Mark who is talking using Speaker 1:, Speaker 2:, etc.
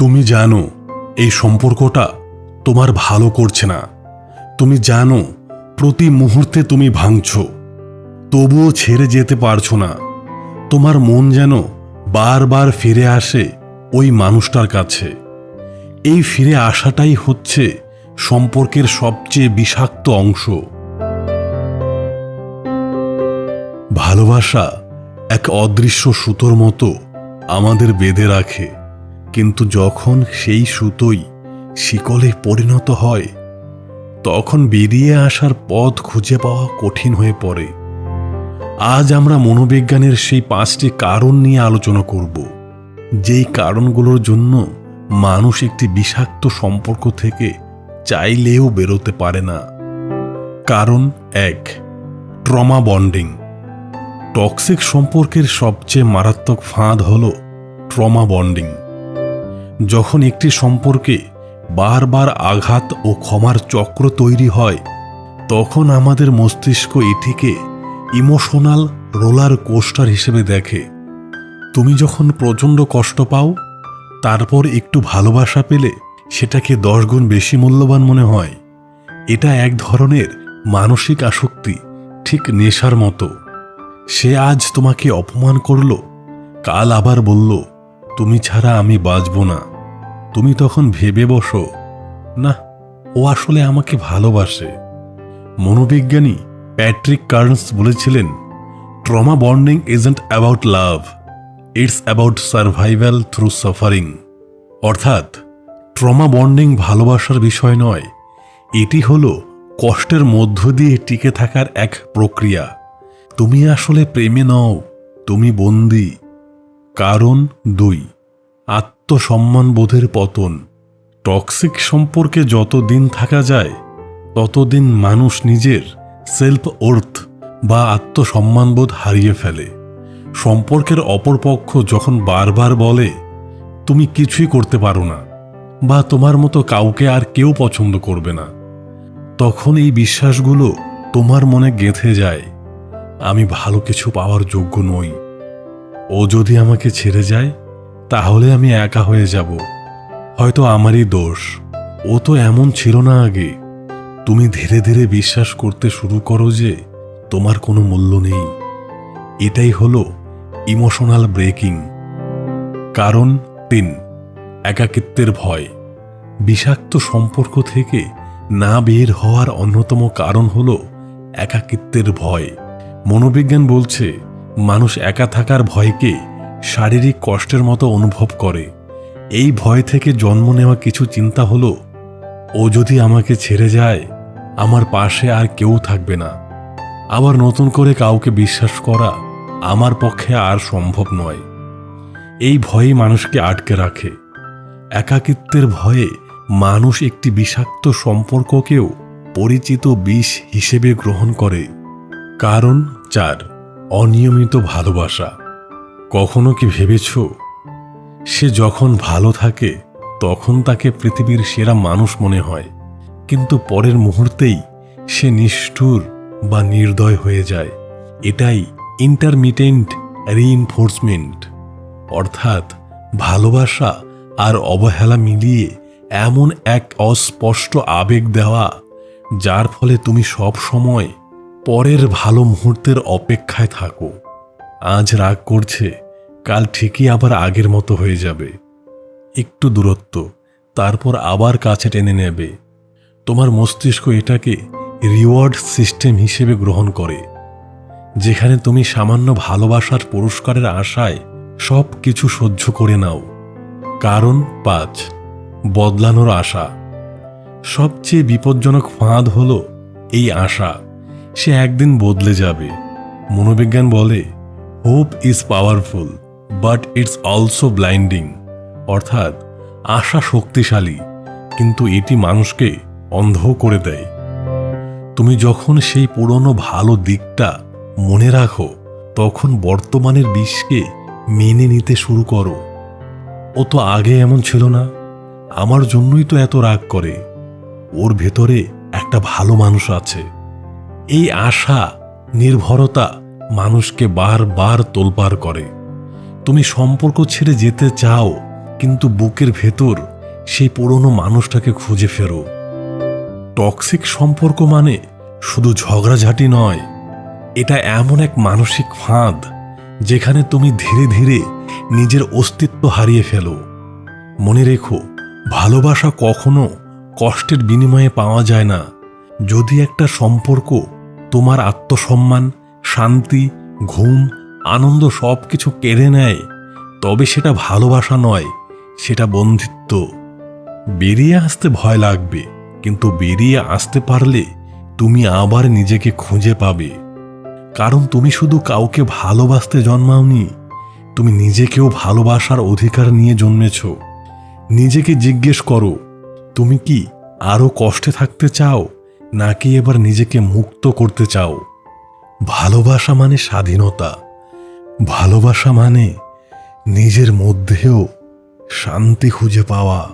Speaker 1: তুমি জানো, এই সম্পর্কটা তোমার ভালো করছে না। তুমি জানো, প্রতি মুহূর্তে তুমি ভাঙছ। তবুও ছেড়ে যেতে পারছ না। তোমার মন যেন বারবার ফিরে আসে ওই মানুষটার কাছে। এই ফিরে আসাটাই হচ্ছে সম্পর্কের সবচেয়ে বিষাক্ত অংশ। ভালোবাসা এক অদৃশ্য সুতোর মতো আমাদের বেঁধে রাখে। কিন্তু যখন সেই সুতোই শিকলে পরিণত হয়, তখন বেরিয়ে আসার পথ খুঁজে পাওয়া কঠিন হয়ে পড়ে। আজ আমরা মনোবিজ্ঞানের সেই পাঁচটি কারণ নিয়ে আলোচনা করব, যেই কারণগুলোর জন্য মানুষ একটি বিষাক্ত সম্পর্ক থেকে চাইলেও বেরোতে পারে না। কারণ এক, ট্রমা বন্ডিং। টক্সিক সম্পর্কের সবচেয়ে মারাত্মক ফাঁদ হল ট্রমা বন্ডিং। যখন একটি সম্পর্কে বারবার আঘাত ও ক্ষমার চক্র তৈরি হয়, তখন আমাদের মস্তিষ্ক এটিকে ইমোশনাল রোলার কোস্টার হিসেবে দেখে। তুমি যখন প্রচণ্ড কষ্ট পাও, তারপর একটু ভালোবাসা পেলে সেটাকে দশ গুণ বেশি মূল্যবান মনে হয়। এটা এক ধরনের মানসিক আসক্তি, ঠিক নেশার মতো। সে আজ তোমাকে অপমান করল, কাল আবার বলল, তুমি ছাড়া আমি বাঁচব না। তুমি তখন ভেবে বসো, না, ও আসলে আমাকে ভালোবাসে। মনোবিজ্ঞানী প্যাট্রিক কার্নস বলেছিলেন trauma bonding isn't about love it's about survival through suffering অর্থাৎ ট্রমা বন্ডিং ভালোবাসার বিষয় নয়, এটি হলো কষ্টের মধ্য দিয়ে টিকে থাকার এক প্রক্রিয়া। তুমি আসলে প্রেমে নও, তুমি বন্দি। কারণ দুই। আত্মসম্মান বোধের পতন। টক্সিক সম্পর্কে যত দিন থাকা যায় ততদিন মানুষ নিজের সেলফ ওর্থ বা আত্মসম্মানবোধ হারিয়ে ফেলে। সম্পর্কের অপরপক্ষ যখন বারবার বলে, তুমি কিছুই করতে পারো না বা তোমার মতো কাউকে আর কেউ পছন্দ করবে না, তখন এই বিশ্বাসগুলো তোমার মনে গেঁথে যায়, আমি ভালো কিছু পাওয়ার যোগ্য নই। ও যদি আমাকে ছেড়ে যায় তাহলে আমি একা হয়ে যাব। হয়তো আমারই দোষ। ও তো এমন ছিল না আগে। তুমি ধীরে ধীরে বিশ্বাস করতে শুরু করো যে তোমার কোনো মূল্য নেই। এটাই হলো ইমোশনাল ব্রেকিং কারণ তিন, একাকিত্বের ভয়। বিষাক্ত সম্পর্ক থেকে না বের হওয়ার অন্যতম কারণ হল একাকিত্বের ভয়। মনোবিজ্ঞান বলছে, মানুষ একা থাকার ভয়কে শারীরিক কষ্টের মতো অনুভব করে। এই ভয় থেকে জন্ম নেওয়া কিছু চিন্তা হলো, ও যদি আমাকে ছেড়ে যায়, আমার পাশে আর কেউ থাকবে না। আবার নতুন করে কাউকে বিশ্বাস করা আমার পক্ষে আর সম্ভব নয়। এই ভয়ই মানুষকে আটকে রাখে। একাকিত্বের ভয়ে মানুষ একটি বিষাক্ত সম্পর্ককেও পরিচিত বিষ হিসেবে গ্রহণ করে। কারণ চার, অনিয়মিত ভালোবাসা। কখনো কি ভেবেছ, সে যখন ভালো থাকে, তখন তাকে পৃথিবীর সেরা মানুষ মনে হয়, কিন্তু পরের মুহূর্তেই সে নিষ্ঠুর বা নির্দয় হয়ে যায়? এটাই ইন্টারমিটেন্ট রিইনফোর্সমেন্ট অর্থাৎ ভালোবাসা আর অবহেলা মিলিয়ে এমন এক অস্পষ্ট আবেগ দেওয়া, যার ফলে তুমি সব সময় পরের ভালো মুহূর্তের অপেক্ষায় থাকো। আজ রাগ করছে, কাল ঠিকই আবার আগের মতো হয়ে যাবে। একটু দূরত্ব, তারপর আবার কাছে টেনে নেবে। তোমার মস্তিষ্ক এটাকে রিওয়ার্ড সিস্টেম হিসেবে গ্রহণ করে, যেখানে তুমি সামান্য ভালোবাসার পুরস্কারের আশায় সব কিছু সহ্য করে নাও। কারণ পাঁচ, বদলানোর আশা। সবচেয়ে বিপজ্জনক ফাঁদ হল এই আশা, সে একদিন বদলে যাবে। মনোবিজ্ঞান বলে hope is powerful but it's also blinding অর্থাৎ, আশা শক্তিশালী, কিন্তু এটি মানুষকে অন্ধ করে দেয়। তুমি যখন সেই পুরনো ভালো দিকটা মনে রাখো, তখন বর্তমানের বিষকে মেনে নিতে শুরু করো। ও তো আগে এমন ছিল না। আমার জন্যই তো এত রাগ করে। ওর ভেতরে একটা ভালো মানুষ আছে। এই আশা, নির্ভরতা মানুষকে বারবার তোলপার করে। তুমি সম্পর্ক ছেড়ে যেতে চাও, কিন্তু বুকের ভেতর সেই পুরনো মানুষটাকে খুঁজে ফেরো। টক্সিক সম্পর্ক মানে শুধু ঝগড়াঝাটি নয়, এটা এমন এক মানসিক ফাঁদ যেখানে তুমি ধীরে ধীরে নিজের অস্তিত্ব হারিয়ে ফেলো। মনে রেখো, ভালোবাসা কখনো কষ্টের বিনিময়ে পাওয়া যায় না। যদি একটা সম্পর্ক তোমার আত্মসম্মান শান্তি, ঘুম, আনন্দ সব কিছু কেড়ে নেয়। তবে সেটা ভালোবাসা নয়, সেটা বন্ধিত্ব। বেরিয়ে আসতে ভয় লাগবে, কিন্তু বেরিয়ে আসতে পারলে তুমি আবার নিজেকে খুঁজে পাবে। কারণ তুমি শুধু কাউকে ভালোবাসতে জন্মাওনি, তুমি নিজেকেও ভালোবাসার অধিকার নিয়ে জন্মেছ। নিজেকে জিজ্ঞেস করো, তুমি কি আরও কষ্টে থাকতে চাও, নাকি এবার নিজেকে মুক্ত করতে চাও? ভালোবাসা মানে স্বাধীনতা। ভালোবাসা মানে নিজের মধ্যেও শান্তি খুঁজে পাওয়া।